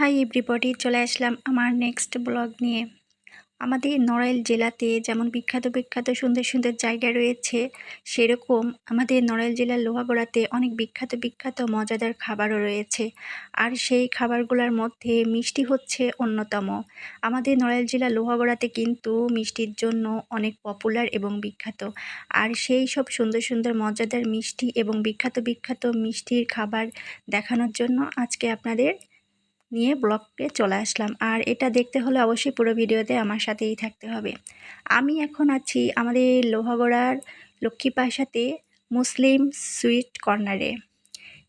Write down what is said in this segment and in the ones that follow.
Hi everybody চলে আসলাম আমার next blog নিয়ে। আমাদের নড়াইল জেলাতে যেমন বিখ্যাত বিখ্যাত, সুন্দর সুন্দর জায়গা রয়েছে, সেরকম আমাদের নড়াইল জেলার লোহাগড়াতে অনেক বিখ্যাত বিখ্যাত, মজাদার খাবারও রয়েছে। আর সেই খাবারগুলোর মধ্যে মিষ্টি হচ্ছে অন্যতম। আমাদের নড়াইল জেলার লোহাগড়াতে কিন্তু মিষ্টির জন্য অনেক পপুলার এবং বিখ্যাত। আর সেই সব সুন্দর সুন্দর, মজাদার মিষ্টি এবং বিখ্যাত বিখ্যাত মিষ্টির খাবার দেখানোর জন্য আজকে আপনাদের নিয়ে ব্লগে চলে আসলাম। আর এটা দেখতে হলে অবশ্যই পুরো ভিডিওতে আমার সাথেই থাকতে হবে। আমি এখন আছি আমাদের লোহাগড়ার লক্ষ্মীপাশাতে মুসলিম সুইট কর্নারে।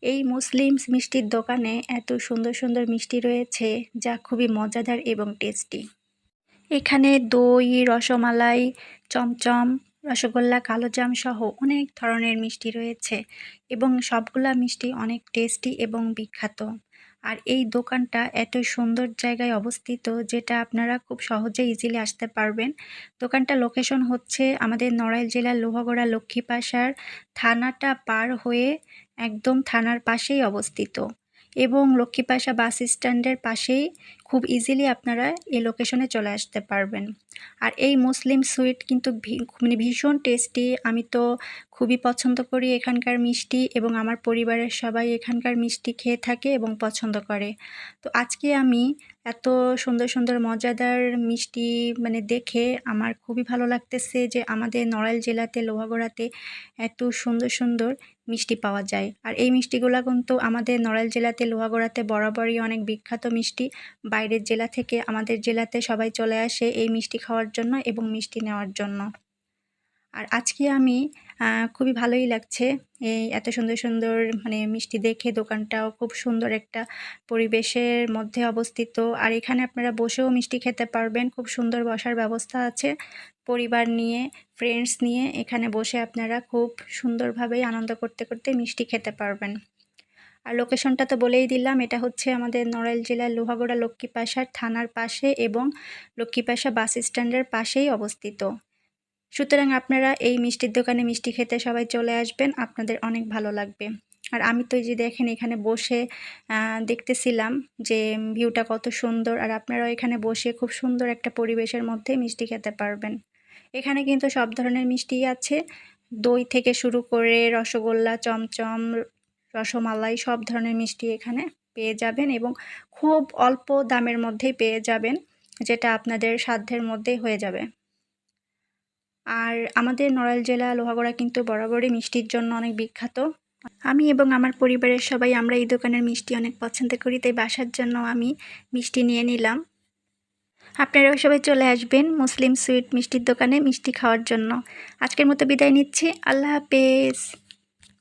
এই মুসলিম মিষ্টির দোকানে এত সুন্দর সুন্দর মিষ্টি রয়েছে, যা খুবই মজাদার এবং টেস্টি। এখানে দই, রসমালাই, চমচম, রসগোল্লা, কালোজাম সহ অনেক ধরনের মিষ্টি রয়েছে এবং সবগুলা মিষ্টি অনেক টেস্টি এবং বিখ্যাত। আর এই দোকানটা এত সুন্দর জায়গায় অবস্থিত, যেটা আপনারা খুব সহজে ইজিলি আসতে পারবেন। দোকানটা লোকেশন হচ্ছে আমাদের নড়াইল জেলার লোহাগড়া লক্ষ্মীপাশার থানাটা পার হয়ে একদম থানার পাশেই অবস্থিত। এবং লক্ষ্মীপাশা বাস স্ট্যান্ডের পাশেই খুব ইজিলি আপনারা এই লোকেশনে চলে আসতে পারবেন। আর এই মুসলিম সুইট কিন্তু মানে ভীষণ টেস্টি আমি তো খুবই পছন্দ করি এখানকার মিষ্টি এবং আমার পরিবারের সবাই এখানকার মিষ্টি খেয়ে থাকে এবং পছন্দ করে। তো আজকে আমি এত সুন্দর সুন্দর, মজাদার মিষ্টি মানে দেখে আমার খুবই ভালো লাগতেছে যে আমাদের নড়াইল জেলাতে, লোহাগড়াতে এত সুন্দর সুন্দর মিষ্টি পাওয়া যায়। আর এই মিষ্টিগুলো কিন্তু আমাদের নড়াইল জেলাতে, লোহাগড়াতে বরাবরই অনেক বিখ্যাত মিষ্টি। বাইরের জেলা থেকে আমাদের জেলাতে সবাই চলে আসে এই মিষ্টি খাওয়ার জন্য এবং মিষ্টি নেওয়ার জন্য। আর আজকে আমি খুবই ভালোই লাগছে। এই এত সুন্দর সুন্দর মানে মিষ্টি দেখে দোকানটাও খুব সুন্দর একটা পরিবেশের মধ্যে অবস্থিত। আর এখানে আপনারা বসেও মিষ্টি খেতে পারবেন। খুব সুন্দর বসার ব্যবস্থা আছে পরিবার নিয়ে ফ্রেন্ডস নিয়ে। এখানে বসে আপনারা খুব সুন্দরভাবেই আনন্দ করতে করতে মিষ্টি খেতে পারবেন। আর লোকেশনটা তো বলেই দিলাম, এটা হচ্ছে আমাদের নড়াইল জেলার লোহাগড়া লক্ষ্মীপাশার থানার পাশে এবং লক্ষ্মীপাশা বাস স্ট্যান্ডের পাশেই অবস্থিত। সুতরাং আপনারা এই মিষ্টির দোকানে মিষ্টি খেতে সবাই চলে আসবেন, আপনাদের অনেক ভালো লাগবে। আর আমি তো যে দেখেন এখানে বসে দেখতেছিলাম যে ভিউটা কত সুন্দর, আর আপনারাও এখানে বসে খুব সুন্দর একটা পরিবেশের মধ্যে মিষ্টি খেতে পারবেন। এখানে কিন্তু সব ধরনের মিষ্টি আছে, দই থেকে শুরু করে রসগোল্লা, চমচম, রসমালাই, সব ধরনের মিষ্টি এখানে পেয়ে যাবেন এবং খুব অল্প দামের মধ্যেই পেয়ে যাবেন, যেটা আপনাদের সাধ্যের মধ্যেই হয়ে যাবে। আর আমাদের নড়াইল জেলা লোহাগড়া কিন্তু বরাবরই মিষ্টির জন্য অনেক বিখ্যাত। আমি এবং আমার পরিবারের সবাই আমরা এই দোকানের মিষ্টি অনেক পছন্দ করি, তাই বাসার জন্য আমি মিষ্টি নিয়ে নিলাম। আপনারাও সবাই চলে আসবেন মুসলিম সুইট মিষ্টির দোকানে মিষ্টি খাওয়ার জন্য। আজকের মতো বিদায় নিচ্ছি। আল্লাহ হাফেজ।